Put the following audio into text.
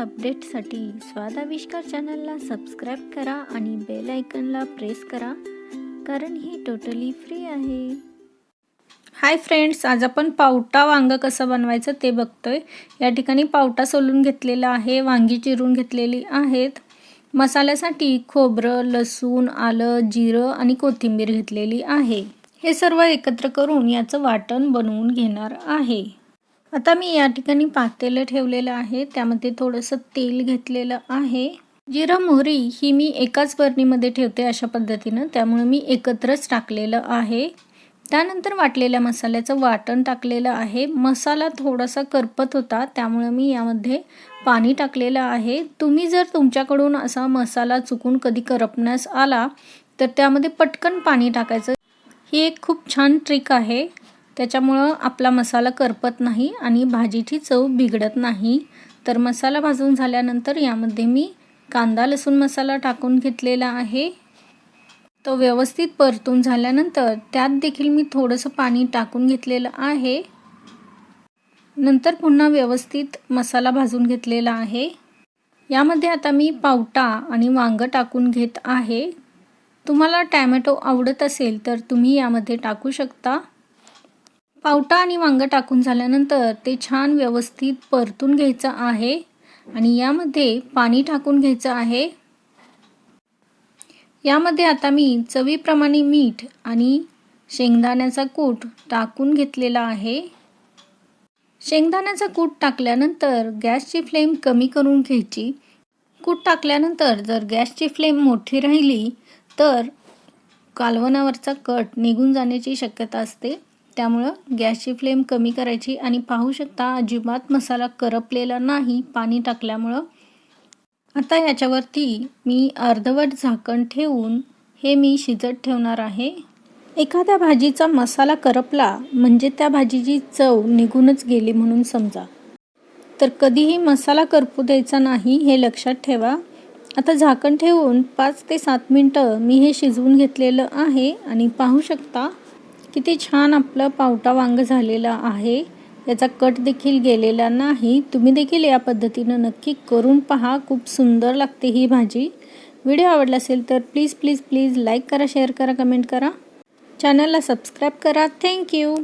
अपडेटसाठी स्वादाविष्कार चॅनलला सबस्क्राईब करा आणि बेल आयकनला प्रेस करा कारण ही टोटली फ्री आहे. हाय फ्रेंड्स आज आपण पावटा वांगं कसं बनवायचं ते बघतोय. या ठिकाणी पावटा सोलून घेतलेला आहे वांगी चिरून घेतलेली आहेत. मसाल्यासाठी खोबरं लसूण आलं जिरं आणि कोथिंबीर घेतलेली आहे. हे सर्व एकत्र करून याचं वाटण बनवून घेणार आहे. आता मी या ठिकाणी पातेलं ठेवलेलं आहे. त्यामध्ये थोडंसं तेल घेतलेलं आहे. जिरं मोहरी ही मी एकाच बरणीमध्ये ठेवते अशा पद्धतीनं. त्यामुळे मी एकत्रच टाकलेलं आहे. त्यानंतर वाटलेल्या मसाल्याचं वाटण टाकलेलं आहे. मसाला थोडासा करपत होता त्यामुळे मी यामध्ये पाणी टाकलेलं आहे. तुम्ही जर तुमच्याकडून असा मसाला चुकून कधी करपण्यास आला तर त्यामध्ये पटकन पाणी टाकायचं. ही एक खूप छान ट्रिक आहे. त्याच्यामुळं आपला मसाला करपत नाही आणि भाजीची चव बिघडत नाही. तर मसाला भाजून झाल्यानंतर यामध्ये मी कांदा लसूण मसाला टाकून घेतलेला आहे. तो व्यवस्थित परतून झाल्यानंतर त्यात देखील मी थोडंसं पाणी टाकून घेतलेलं आहे. नंतर पुन्हा व्यवस्थित मसाला भाजून घेतलेला आहे. यामध्ये आता मी पावटा आणि वांगं टाकून घेत आहे. तुम्हाला टॅमॅटो आवडत असेल तर तुम्ही यामध्ये टाकू शकता. पावटा आणि वांगं टाकून झाल्यानंतर ते छान व्यवस्थित परतून घ्यायचं आहे. आणि यामध्ये पाणी टाकून घ्यायचं आहे. यामध्ये आता मी चवीप्रमाणे मीठ आणि शेंगदाण्याचा कूट टाकून घेतलेला आहे. शेंगदाण्याचा कूट टाकल्यानंतर गॅसची फ्लेम कमी करून घ्यायची. कूट टाकल्यानंतर जर गॅसची फ्लेम मोठी राहिली तर कालवणावरचा कट निघून जाण्याची शक्यता असते. त्यामुळं गॅसची फ्लेम कमी करायची आणि पाहू शकता अजिबात मसाला करपलेला नाही पाणी टाकल्यामुळं. आता याच्यावरती मी अर्धवट झाकण ठेवून हे मी शिजत ठेवणार आहे. एखाद्या भाजीचा मसाला करपला म्हणजे त्या भाजीची चव निघूनच गेली म्हणून समजा. तर कधीही मसाला करपू द्यायचा नाही हे लक्षात ठेवा. आता झाकण ठेवून पाच ते सात मिनटं मी हे शिजवून घेतलेलं आहे आणि पाहू शकता किती छान आपलं पावटा वांग झालेलं आहे. याचा कट देखील गेलेला नाही. तुम्ही देखील या पद्धतीनं नक्की करून पहा. खूप सुंदर लागते ही भाजी. व्हिडिओ आवडला असेल तर प्लीज प्लीज प्लीज लाईक करा शेअर करा कमेंट करा. चॅनलला सबस्क्राईब करा. थँक्यू